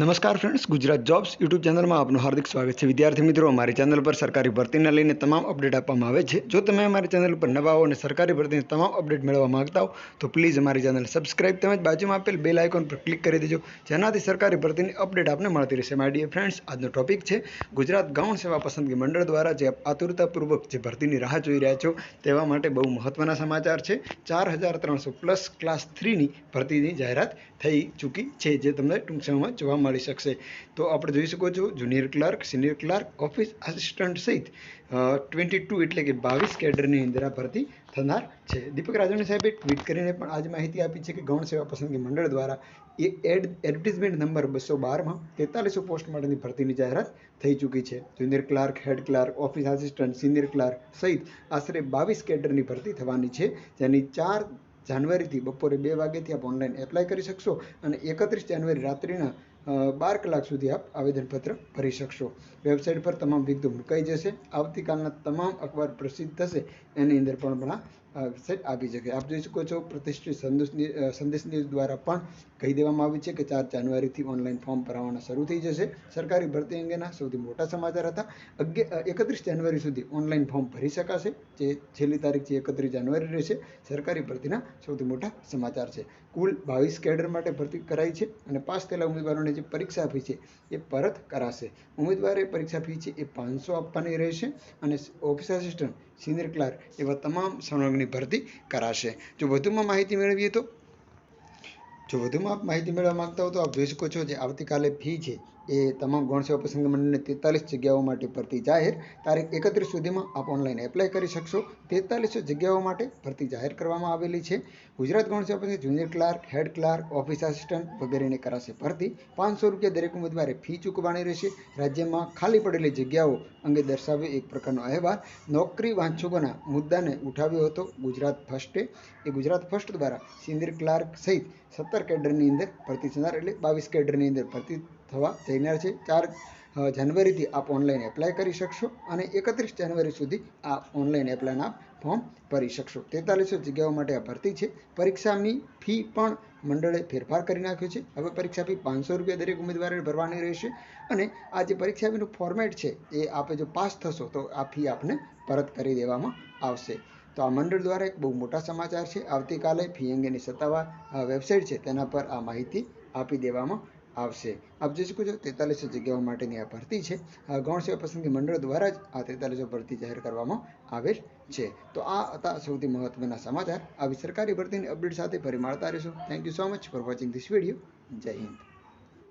નમસ્કાર friends Gujarat jobs YouTube ચેનલમાં આપનું હાર્દિક સ્વાગત છે. વિદ્યાર્થી મિત્રો, અમારી ચેનલ પર સરકારી ભરતીને લઈને તમામ અપડેટ આપવામાં આવે છે. જો તમે અમારી ચેનલ પર નવા હો અને સરકારી ભરતીની તમામ અપડેટ મેળવવા માંગતા હો, તો પ્લીઝ અમારી ચેનલ સબસ્ક્રાઇબ તેમજ બાજુમાં આપેલ બેલ આઇકોન પર ક્લિક કરી દેજો, જેનાથી સરકારી ભરતીની અપડેટ આપને મળતી રહેશે. ડિયર ફ્રેન્ડ્સ આજનો ટોપિક છે ગુજરાત ગૌણ સેવા પસંદગી મંડળ દ્વારા જે આતુરતાપૂર્વક જે ભરતીની રાહ જોઈ રહ્યા છો, તેવા માટે બહુ મહત્વના સમાચાર છે. ચાર હજાર ત્રણસો પ્લસ ક્લાસ થ્રીની ભરતીની જાહેરાત થઈ ચૂકી છે, જે તમને ટૂંક સમયમાં જોવા મળી શકશે. તો આપણે જોઈ શકો છો junior clerk senior clerk office assistant સહિત ટ્વેન્ટી ટુ એટલે કે બાવીસ કેડરની અંદર આ ભરતી થનાર છે. દીપક રાજવાણી સાહેબે ટ્વીટ કરીને પણ આજ માહિતી આપી છે કે ગૌણ સેવા પસંદગી મંડળ દ્વારા એ એડ એડવર્ટિઝમેન્ટ નંબર બસો બારમાં તેતાલીસો પોસ્ટ માટેની ભરતીની જાહેરાત થઈ ચૂકી છે. Junior clerk head clerk office assistant senior clerk સહિત આશરે બાવીસ કેડરની ભરતી થવાની છે. જેની ચાર જાન્યુઆરીથી બપોરે બે વાગ્યાથી આપ ઓનલાઈન એપ્લાય કરી શકશો અને એકત્રીસ જાન્યુઆરી રાત્રિના બાર કલાક સુધી આપ આવેદનપત્ર ભરી શકશો. વેબસાઇટ પર તમામ વિગતો મુકાઈ જશે. આવતીકાલના તમામ અખબાર પ્રસિદ્ધ થશે. એની અંદર પણ પણ વેબસાઇટ આપી શકે આપ જોઈ શકો છો પ્રતિષ્ઠિત સંદેશ સંદેશ ન્યૂઝ દ્વારા પણ કહી દેવામાં આવ્યું છે કે ચાર જાન્યુઆરીથી ઓનલાઈન ફોર્મ ભરાવાના શરૂ થઈ જશે. સરકારી ભરતી અંગેના સૌથી મોટા સમાચાર હતા. અગિયાર એકત્રીસ જાન્યુઆરી સુધી ઓનલાઈન ફોર્મ ભરી શકાશે, જે છેલ્લી તારીખ છે એકત્રીસ જાન્યુઆરી રહેશે. સરકારી ભરતીના સૌથી મોટા સમાચાર છે. કુલ બાવીસ કેડર માટે ભરતી કરાઈ છે અને પાસ થયેલા ઉમેદવારોને જે પરીક્ષા ફી છે એ પરત કરાશે. ઉમેદવારે પરીક્ષા ફી છે એ પાંચસો આપવાની રહેશે અને ઓફિસ આસિસ્ટન્ટ સિનિયર ક્લાર્ક એવા તમામ ભરતી કરાશે. જો વધુમાં માહિતી મેળવીએ તો જો વધુમાં માહિતી મેળવવા માંગતા હો તો આપ જોઈ શકો છો જે આવતીકાલે ફી છે એ તમામ ગૌણ સેવા પ્રસંગ મંડળને તેતાલીસ જગ્યાઓ માટે ભરતી જાહેર તારીખ એકત્રીસ સુધીમાં આપ ઓનલાઈન એપ્લાય કરી શકશો. તેતાલીસો જગ્યાઓ માટે ભરતી જાહેર કરવામાં આવેલી છે. ગુજરાત ગૌણ સેવા પ્રસંગ junior clerk, head clerk, office assistant વગેરેને કરાશે ભરતી. પાંચસો રૂપિયા દરેક ઉમેદવારે ફી ચૂકવવાની રહેશે. રાજ્યમાં ખાલી પડેલી જગ્યાઓ અંગે દર્શાવ્યો એક પ્રકારનો અહેવાલ. નોકરી વાંચકોના મુદ્દાને ઉઠાવ્યો હતો ગુજરાત ફર્સ્ટે. એ ગુજરાત ફર્સ્ટ દ્વારા સિનિયર ક્લાર્ક સહિત સત્તર કેડરની અંદર ભરતી થનાર, એટલે બાવીસ કેડરની અંદર ભરતી થવા જઈનાર છે. ચાર જાન્યુઆરીથી આપ ઓનલાઈન એપ્લાય કરી શકશો અને એકત્રીસ જાન્યુઆરી સુધી આ ઓનલાઈન એપ્લાયના ફોર્મ ભરી શકશો. તેતાલીસો જગ્યાઓ માટે આ ભરતી છે. પરીક્ષાની ફી પણ મંડળે ફેરફાર કરી નાખ્યો છે. હવે પરીક્ષા ફી પાંચસો રૂપિયા દરેક ઉમેદવારે ભરવાની રહેશે અને આ જે પરીક્ષા ફીનું ફોર્મેટ છે, એ આપે જો પાસ થશો તો આ ફી આપને પરત કરી દેવામાં આવશે. તો આ મંડળ દ્વારા એક બહુ મોટા સમાચાર છે. આવતીકાલે ફી અંગેની સત્તાવાર વેબસાઇટ છે તેના પર આ માહિતી આપી દેવામાં આવશે. આપ જોઈ શકો છો તેતાલીસો જગ્યાઓ માટેની આ ભરતી છે. ગૌણ સેવા પસંદગી મંડળ દ્વારા જ આ તેતાલીસો ભરતી જાહેર કરવામાં આવેલ છે. તો આ હતા સૌથી મહત્વના સમાચાર. આવી સરકારી ભરતીની અપડેટ સાથે ફરી મળતા રહીશું. Thank you so much for watching this video Jai Hind.